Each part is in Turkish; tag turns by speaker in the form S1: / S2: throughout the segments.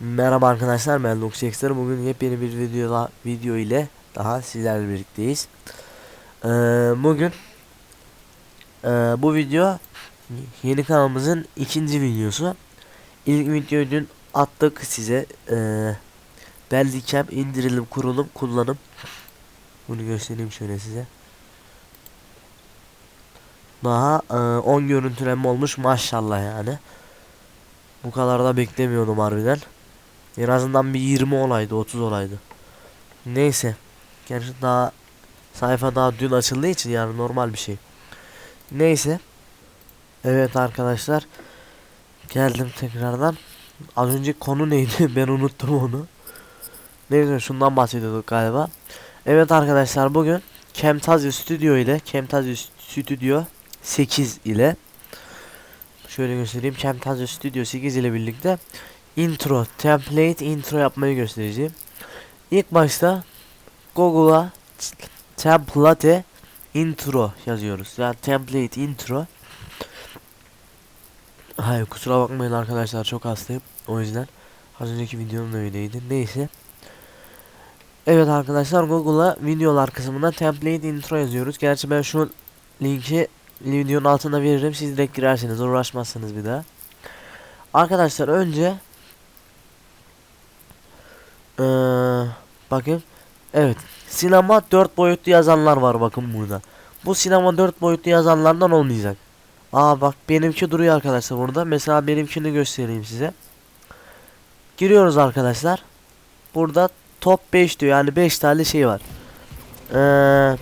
S1: Merhaba arkadaşlar ben Luxexter bugün yepyeni bir video video ile daha sizlerle birlikteyiz. Ee, bugün e, bu video yeni kanalımızın ikinci videosu. İlk videoyu dün attık size. Ee, Bandicam indirelim, kurulum, kullanım. Bunu göstereyim şöyle size. Daha e, 10 görüntüleme olmuş maşallah yani. Bu kadar da beklemiyordum harbiden. En azından bir 20 olaydı 30 olaydı. Neyse. Gerçi daha sayfa daha dün açıldığı için yani normal bir şey. Neyse. Evet arkadaşlar. Geldim tekrardan. Az önce konu neydi ben unuttum onu. Neyse şundan bahsediyorduk galiba. Evet arkadaşlar bugün Camtasia Studio ile Camtasia Studio 8 ile şöyle göstereyim Camtasia Studio 8 ile birlikte intro template intro yapmayı göstereceğim. İlk başta Google'a template intro yazıyoruz. Yani template intro. Hayır kusura bakmayın arkadaşlar çok hastayım. O yüzden az önceki videom da öyleydi. Neyse. Evet arkadaşlar Google'a videolar kısmına template intro yazıyoruz. Gerçi ben şu linki videonun altına veririm. Siz direkt girersiniz uğraşmazsınız bir daha. Arkadaşlar önce ee, bakın evet sinema 4 boyutlu yazanlar var bakın burada. Bu sinema 4 boyutlu yazanlardan olmayacak. Aa bak benimki duruyor arkadaşlar burada. Mesela benimkini göstereyim size. Giriyoruz arkadaşlar. Burada top 5 diyor. Yani 5 tane şey var. Ee,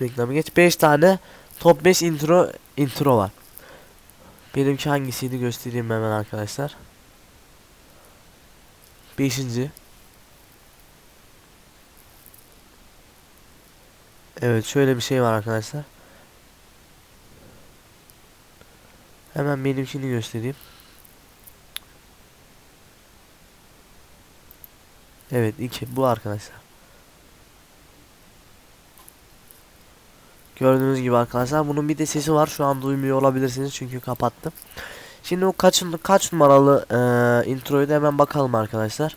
S1: reklamı geç. 5 tane top 5 intro intro var. Benimki hangisiydi göstereyim hemen arkadaşlar. Beşinci. Evet şöyle bir şey var arkadaşlar. Hemen benimkini göstereyim. Evet iki bu arkadaşlar. Gördüğünüz gibi arkadaşlar bunun bir de sesi var. Şu an duymuyor olabilirsiniz çünkü kapattım. Şimdi o kaç kaç numaralı e, introyu da hemen bakalım arkadaşlar.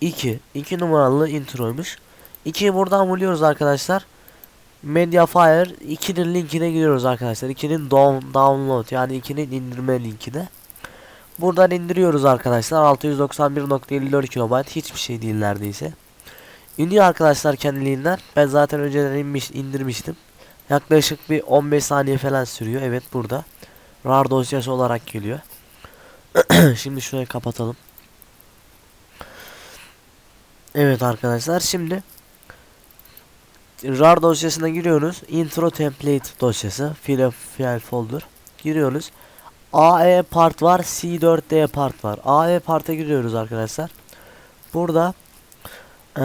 S1: 2. 2 numaralı introymuş. 2'yi buradan buluyoruz arkadaşlar. Mediafire 2'nin linkine giriyoruz arkadaşlar. 2'nin down, download yani 2'nin indirme linkine. Buradan indiriyoruz arkadaşlar. 691.54 KB hiçbir şey değil neredeyse. İniyor arkadaşlar kendiliğinden. Ben zaten önceden inmiş, indirmiştim. Yaklaşık bir 15 saniye falan sürüyor. Evet burada. RAR dosyası olarak geliyor. şimdi şurayı kapatalım. Evet arkadaşlar şimdi RAR dosyasına giriyoruz. Intro template dosyası. File file folder. Giriyoruz. AE part var. C4D part var. AE part'a giriyoruz arkadaşlar. Burada ee,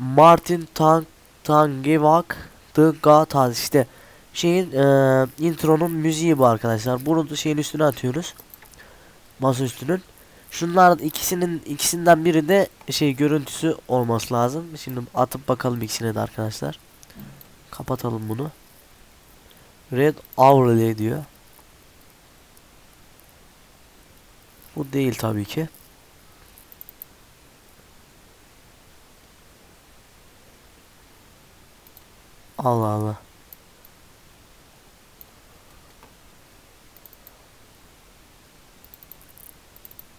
S1: Martin Tang Tangevak The Gatal işte şeyin e, intronun müziği bu arkadaşlar. Bunu da şeyin üstüne atıyoruz. Masa üstünün. Şunlar ikisinin ikisinden biri de şey görüntüsü olması lazım. Şimdi atıp bakalım ikisine de arkadaşlar. Kapatalım bunu. Red Aurele diyor. Bu değil tabii ki. Allah Allah.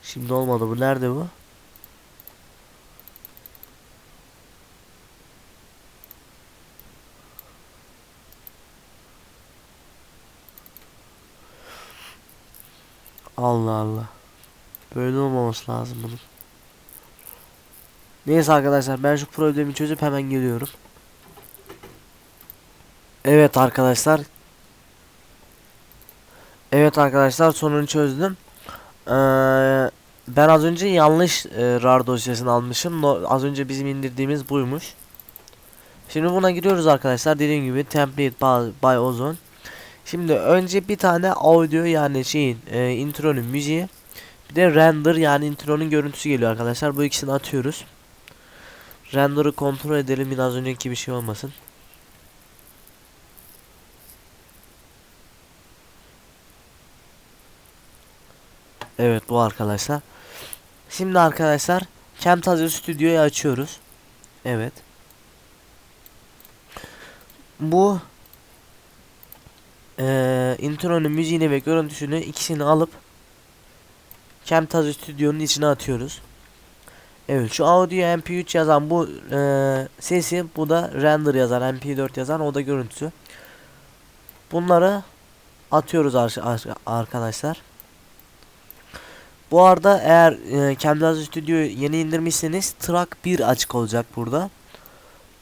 S1: Şimdi olmadı bu. Nerede bu? Allah Allah. Böyle olmaması lazım bunun. Neyse arkadaşlar ben şu problemi çözüp hemen geliyorum. Evet arkadaşlar. Evet arkadaşlar sonunu çözdüm. Ee, ben az önce yanlış e, RAR dosyasını almışım. No, az önce bizim indirdiğimiz buymuş. Şimdi buna giriyoruz arkadaşlar. Dediğim gibi template by, by Ozone. Şimdi önce bir tane audio yani şeyin e, intronun müziği. Bir de render yani intronun görüntüsü geliyor arkadaşlar. Bu ikisini atıyoruz. Render'ı kontrol edelim biraz önceki bir şey olmasın. Evet bu arkadaşlar. Şimdi arkadaşlar Camtasia Studio'yu açıyoruz. Evet. Bu eee intronun müziğini ve görüntüsünü ikisini alıp Camtasia Studio'nun içine atıyoruz. Evet şu audio mp3 yazan bu eee, sesi bu da render yazan mp4 yazan o da görüntüsü. Bunları atıyoruz ar- ar- arkadaşlar. Bu arada eğer e, Camtasia Studio'yu yeni indirmişseniz track 1 açık olacak burada.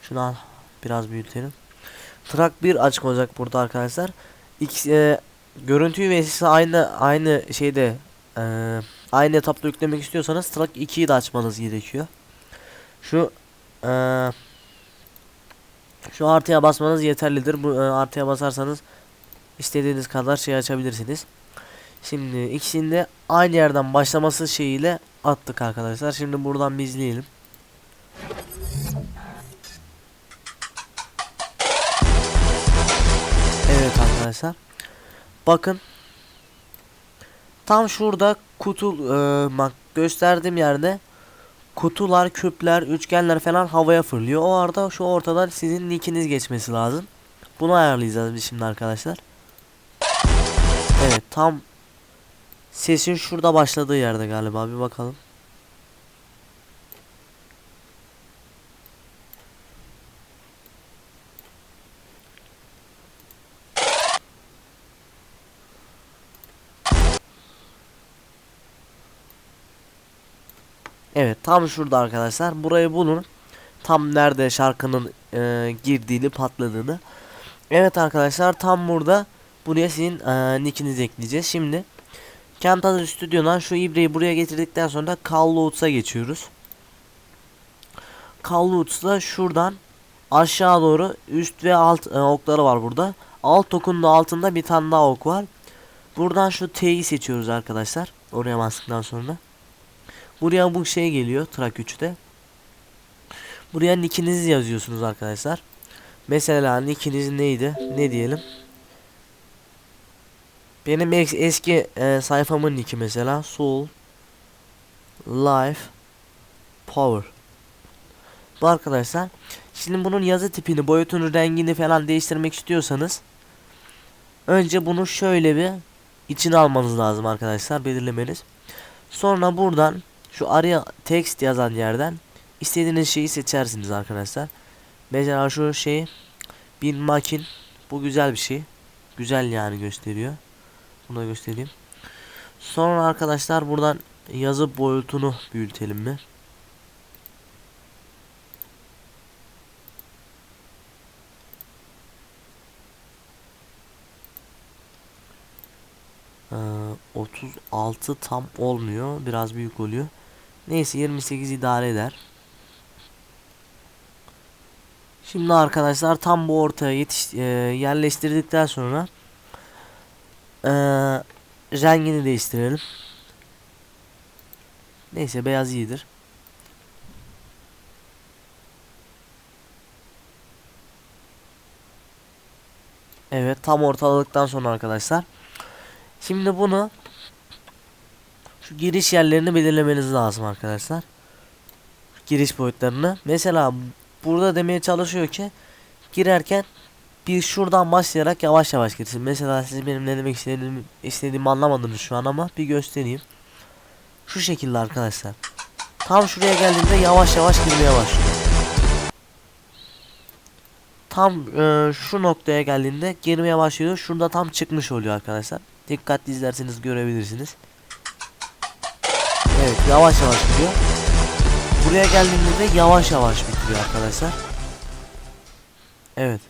S1: Şunu al biraz büyütelim. Track 1 açık olacak burada arkadaşlar. X, e, görüntüyü ve sesi aynı aynı şeyde e, aynı etapta yüklemek istiyorsanız track 2'yi de açmanız gerekiyor. Şu e, şu artıya basmanız yeterlidir. Bu e, artıya basarsanız istediğiniz kadar şey açabilirsiniz. Şimdi ikisinde aynı yerden başlaması şeyiyle attık arkadaşlar. Şimdi buradan bir izleyelim. Evet arkadaşlar. Bakın. Tam şurada kutu e, bak gösterdiğim yerde kutular, küpler, üçgenler falan havaya fırlıyor. O arada şu ortadan sizin nickiniz geçmesi lazım. Bunu ayarlayacağız biz şimdi arkadaşlar. Evet tam sesin şurada başladığı yerde galiba bir bakalım. Evet tam şurada arkadaşlar. Burayı bulun. Tam nerede şarkının e, girdiğini patladığını. Evet arkadaşlar tam burada buraya sizin e, nickinizi ekleyeceğiz. Şimdi Camtasia Studio'dan şu ibreyi buraya getirdikten sonra Call Loads'a geçiyoruz. Call Loads'da şuradan aşağı doğru üst ve alt e, okları var burada. Alt okun da altında bir tane daha ok var. Buradan şu T'yi seçiyoruz arkadaşlar. Oraya bastıktan sonra. Buraya bu şey geliyor track 3'te. Buraya nickinizi yazıyorsunuz arkadaşlar. Mesela nickiniz neydi? Ne diyelim? Benim es- eski e, sayfamın nicki mesela Soul Life Power. Bu arkadaşlar. Şimdi bunun yazı tipini, boyutunu, rengini falan değiştirmek istiyorsanız önce bunu şöyle bir içine almanız lazım arkadaşlar, belirlemeniz. Sonra buradan şu araya text yazan yerden istediğiniz şeyi seçersiniz arkadaşlar. Mesela şu şey bir makin bu güzel bir şey. Güzel yani gösteriyor. Bunu da göstereyim. Sonra arkadaşlar buradan yazı boyutunu büyütelim mi? Ee, 36 tam olmuyor. Biraz büyük oluyor. Neyse 28 idare eder. Şimdi arkadaşlar tam bu ortaya yetiş e, yerleştirdikten sonra e, rengini değiştirelim. Neyse beyaz iyidir. Evet tam ortaladıktan sonra arkadaşlar. Şimdi bunu şu giriş yerlerini belirlemeniz lazım arkadaşlar. Giriş boyutlarını. Mesela burada demeye çalışıyor ki girerken bir şuradan başlayarak yavaş yavaş girsin. Mesela siz benim ne demek istediğimi, istediğimi anlamadınız şu an ama bir göstereyim. Şu şekilde arkadaşlar. Tam şuraya geldiğinde yavaş yavaş girmeye başlıyor. Tam e, şu noktaya geldiğinde girmeye başlıyor. Şurada tam çıkmış oluyor arkadaşlar. Dikkatli izlerseniz görebilirsiniz. Evet yavaş yavaş gidiyor. Buraya geldiğinde de yavaş yavaş bitiriyor arkadaşlar. Evet.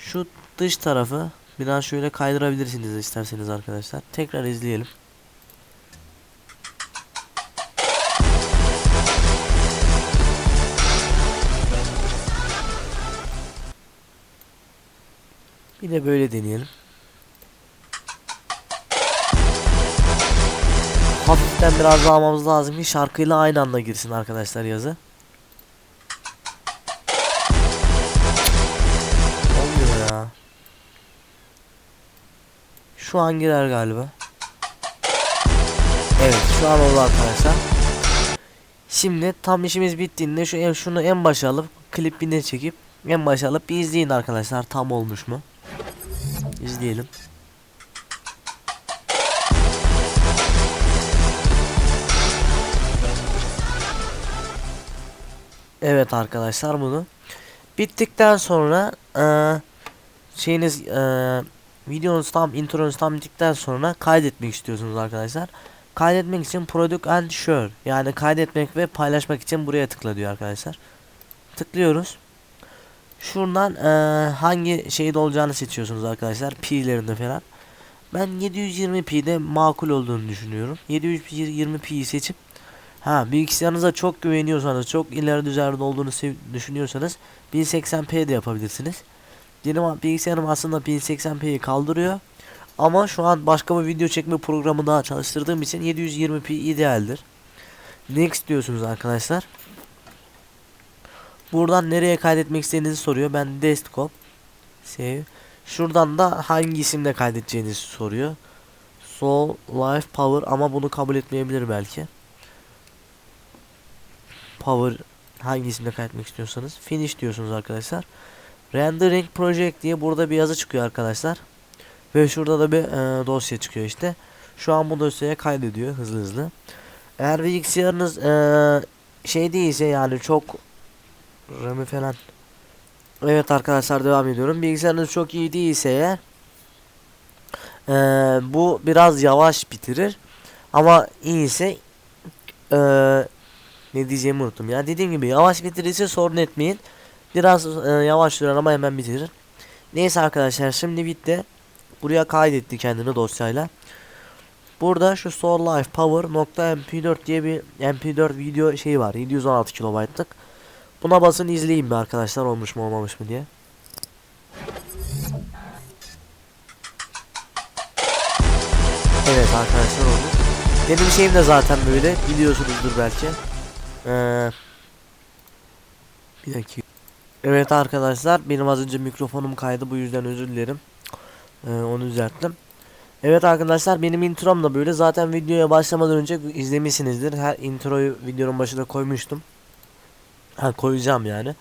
S1: Şu dış tarafı biraz şöyle kaydırabilirsiniz isterseniz arkadaşlar. Tekrar izleyelim. Bir de böyle deneyelim. Hafiften biraz daha almamız lazım ki şarkıyla aynı anda girsin arkadaşlar yazı. Olmuyor ya. Şu an girer galiba. Evet şu an oldu arkadaşlar. Şimdi tam işimiz bittiğinde şu şunu en başa alıp klipini çekip en başa alıp bir izleyin arkadaşlar tam olmuş mu? İzleyelim. Evet arkadaşlar bunu bittikten sonra eee şeyiniz eee videonuz tam intronuz tam bittikten sonra kaydetmek istiyorsunuz arkadaşlar. Kaydetmek için product and share yani kaydetmek ve paylaşmak için buraya tıkla diyor arkadaşlar. Tıklıyoruz. Şuradan eee, hangi şeyde olacağını seçiyorsunuz arkadaşlar. Pi'lerinde falan. Ben 720p'de makul olduğunu düşünüyorum. 720p'yi seçip ha bilgisayarınıza çok güveniyorsanız, çok ileri düzeyde olduğunu düşünüyorsanız 1080p de yapabilirsiniz. Benim bilgisayarım aslında 1080p'yi kaldırıyor. Ama şu an başka bir video çekme programı daha çalıştırdığım için 720p idealdir. Next diyorsunuz arkadaşlar. Buradan nereye kaydetmek istediğinizi soruyor. Ben desktop save. Şuradan da hangi isimle kaydedeceğinizi soruyor. Soul Life Power ama bunu kabul etmeyebilir belki. Power hangi isimle kaydetmek istiyorsanız finish diyorsunuz arkadaşlar. Rendering Project diye burada bir yazı çıkıyor arkadaşlar. Ve şurada da bir e, dosya çıkıyor işte. Şu an bu dosyaya kaydediyor hızlı hızlı. Eğer bilgisayarınız e, şey değilse yani çok RAM'i falan. Evet arkadaşlar devam ediyorum. Bilgisayarınız çok iyi değilse eğer e, bu biraz yavaş bitirir. Ama iyiyse e, ne diyeceğimi unuttum ya. Dediğim gibi yavaş bitirirse sorun etmeyin. Biraz e, yavaş sürer ama hemen bitirir. Neyse arkadaşlar şimdi bitti. Buraya kaydetti kendini dosyayla. Burada şu Soul Life Power .mp4 diye bir mp4 video şeyi var. 716 kilobaytlık. Buna basın izleyin bir arkadaşlar olmuş mu olmamış mı diye. Evet arkadaşlar oldu. Benim şeyim de zaten böyle biliyorsunuzdur belki. Ee, bir dakika. Evet arkadaşlar benim az önce mikrofonum kaydı bu yüzden özür dilerim. Ee, onu düzelttim. Evet arkadaşlar benim introm da böyle zaten videoya başlamadan önce izlemişsinizdir. Her introyu videonun başına koymuştum. Ha koyacağım yani.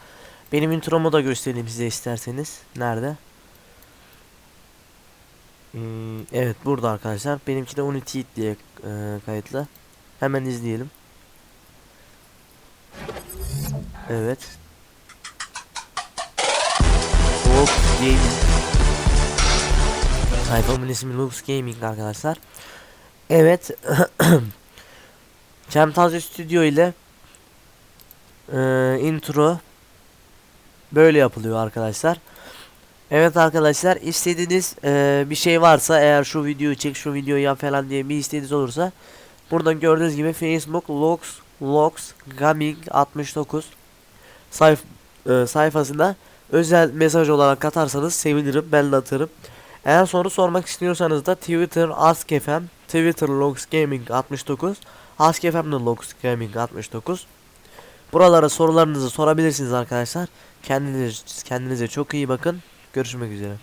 S1: Benim intromu da göstereyim size isterseniz. Nerede? Hmm, evet burada arkadaşlar. Benimki de Unity diye e, kayıtlı. Hemen izleyelim. Evet. Lux Gaming. Sayfamın ismi Lux Gaming arkadaşlar. Evet. Camtasia Studio ile e, intro böyle yapılıyor arkadaşlar. Evet arkadaşlar istediğiniz e, bir şey varsa eğer şu videoyu çek şu videoyu yap falan diye bir isteğiniz olursa buradan gördüğünüz gibi Facebook Lux Lux Gaming 69 sayf e, sayfasında özel mesaj olarak atarsanız sevinirim ben de atarım. Eğer soru sormak istiyorsanız da Twitter AskFM Twitter Lux Gaming 69 AskFM'de Lux Gaming 69 Buralara sorularınızı sorabilirsiniz arkadaşlar. Kendiniz kendinize çok iyi bakın. Görüşmek üzere.